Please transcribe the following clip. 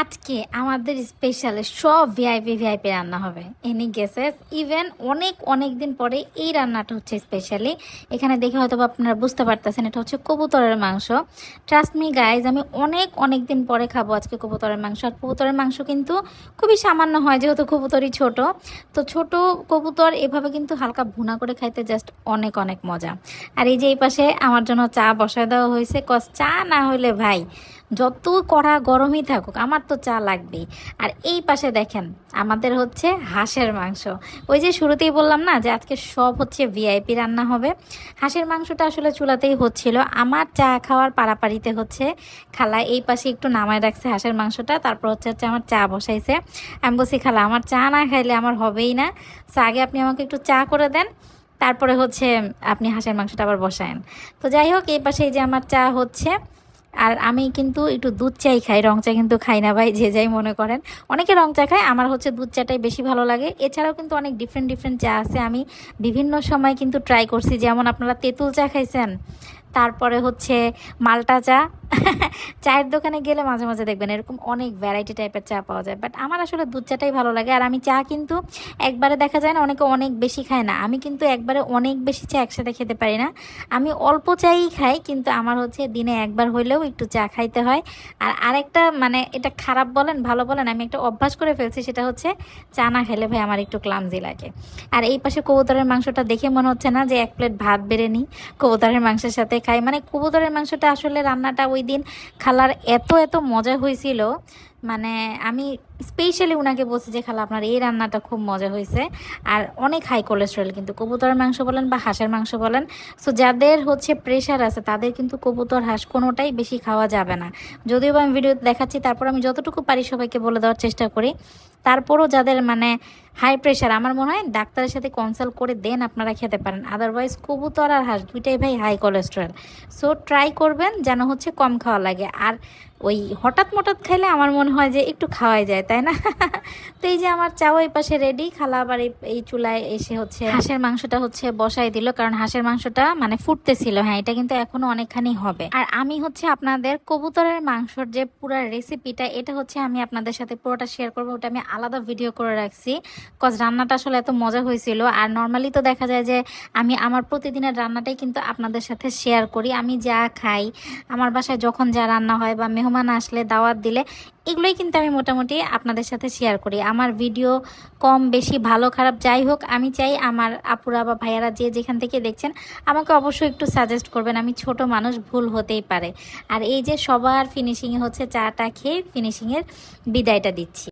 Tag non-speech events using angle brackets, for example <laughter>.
আজকে আমাদের স্পেশাল সব ভিআইপি ভিআইপি রান্না হবে। এনি গেসেস ইভেন অনেক অনেক দিন পরে এই রান্নাটা হচ্ছে স্পেশালি এখানে দেখে হয়তো আপনারা বুঝতে পারতেছেন, এটা হচ্ছে কবুতরের মাংস। ট্রাস্ট মি গাইজ আমি অনেক অনেক দিন পরে খাব আজকে কবুতরের মাংস। আর কবুতরের মাংস কিন্তু খুবই সামান্য হয়, যেহেতু কবুতরই ছোট। তো ছোট কবুতর এভাবে কিন্তু হালকা ভুনা করে খাইতে জাস্ট অনেক অনেক মজা। আর এই যে এই পাশে আমার জন্য চা বসায় দেওয়া হয়েছে। কস চা না হলে ভাই যত কড়া গরমই থাকুক, আমার তো চা লাগবেই। আর এই পাশে দেখেন, আমাদের হচ্ছে হাঁসের মাংস। ওই যে শুরুতেই বললাম না, যে আজকে সব হচ্ছে ভিআইপি রান্না হবে। হাঁসের মাংসটা আসলে চুলাতেই হচ্ছিল। আমার চা খাওয়ার পাড়াপাড়িতে হচ্ছে খালা এই পাশে একটু নামায় রাখছে হাঁসের মাংসটা, তারপর হচ্ছে হচ্ছে আমার চা বসাইছে। আমি বলছি, খালা, আমার চা না খাইলে আমার হবেই না। সো আগে আপনি আমাকে একটু চা করে দেন, তারপরে হচ্ছে আপনি হাঁসের মাংসটা আবার বসায়েন। তো যাই হোক, এই পাশে যে আমার চা হচ্ছে আর আমি কিন্তু একটু দুধ চাই খাই, রং চা কিন্তু খাই না ভাই, যে যাই মনে করেন। অনেকে রং চা খায়, আমার হচ্ছে দুধ চাটাই বেশি ভালো লাগে। এছাড়াও কিন্তু অনেক ডিফারেন্ট ডিফারেন্ট চা আছে। আমি বিভিন্ন সময় কিন্তু ট্রাই করছি, যেমন আপনারা তেঁতুল চা খাইছেন তারপরে হচ্ছে মালটা চা। <laughs> চায়ের দোকানে গেলে মাঝে মাঝে দেখবেন এরকম অনেক ভ্যারাইটি টাইপের চা পাওয়া যায়। বাট আমার আসলে দুধ চাটাই ভালো লাগে। আর আমি চা কিন্তু একবারে দেখা যায় না অনেকে অনেক বেশি খায় না। আমি কিন্তু একবারে অনেক বেশি চা একসাথে খেতে পারি না। আমি অল্প চাই খাই, কিন্তু আমার হচ্ছে দিনে একবার হইলেও একটু চা খাইতে হয়। আর আরেকটা মানে এটা খারাপ বলেন, ভালো বলেন, আমি একটা অভ্যাস করে ফেলছি, সেটা হচ্ছে চা না খেলে ভাই আমার একটু ক্লামজি লাগে। আর এই পাশে কবুতরের মাংসটা দেখে মনে হচ্ছে না যে এক প্লেট ভাত বেড়ে নিই। কবুতরের মাংসের সাথে খাই। মানে কবুতরের মাংসটা আসলে রান্নাটা ওই দিন খালার এত এত মজা হয়েছিল। মানে আমি স্পেশালি ওনাকে বলছি যে, খালা, আপনার এই রান্নাটা খুব মজা হয়েছে। আর অনেক হাই কোলেস্ট্রল কিন্তু কবুতরের মাংস বলেন বা হাঁসের মাংস বলেন সো যাদের হচ্ছে প্রেশার আছে, তাদের কিন্তু কবুতর, হাঁস কোনোটাই বেশি খাওয়া যাবে না। যদিও বা আমি ভিডিওতে দেখাচ্ছি, তারপর আমি যতটুকু পারি সবাইকে বলে দেওয়ার চেষ্টা করি। তারপরও যাদের মানে হাই প্রেশার আমার মনে হয় ডাক্তারের সাথে কনসাল্ট করে দেন আপনারা খেতে পারেন। আদারওয়াইজ কবুতর আর হাঁস দুইটাই ভাই হাই কোলেস্ট্রল সো ট্রাই করবেন যেন হচ্ছে কম খাওয়া লাগে। আর ওই হঠাৎ মঠাৎ খাইলে আমার মনে হয় যে একটু খাওয়াই যায়। তাই না? <laughs> তো এই যে আমার চাও এই পাশে রেডি খালা আবার এই- চুলায় এসে হচ্ছে হাঁসের মাংসটা হচ্ছে বসাই দিল, কারণ হাঁসের মাংসটা মানে ফুটতেছিল। হ্যাঁ এটা কিন্তু এখনও অনেকখানি হবে। আর আমি হচ্ছে আপনাদের কবুতরের মাংসর যে পুরো রেসিপিটা এটা হচ্ছে আমি আপনাদের সাথে পুরোটা শেয়ার করব। ওটা আমি আলাদা ভিডিও করে রাখছি। কজ রান্নাটা আসলে এত মজা হয়েছিল। আর নর্মালি তো দেখা যায় যে আমি আমার প্রতিদিনের রান্নাটাই কিন্তু আপনাদের সাথে শেয়ার করি। আমি যা খাই, আমার বাসায় যখন যা রান্না হয় বা মেহমান আসলে দাওয়াত দিলে, এগুলোই কিন্তু আমি মোটামুটি আপনাদের সাথে শেয়ার করি। আমার ভিডিও কম, বেশি, ভালো, খারাপ যাই হোক, আমি চাই আমার আপুরা বা ভাইয়ারা যে যেখান থেকে দেখছেন, আমাকে অবশ্যই একটু সাজেস্ট করবেন। আমি ছোট মানুষ, ভুল হতেই পারে। আর এই যে সবার ফিনিশিংয়ে হচ্ছে চাটা খেয়ে ফিনিশিংয়ের বিদায়টা দিচ্ছি।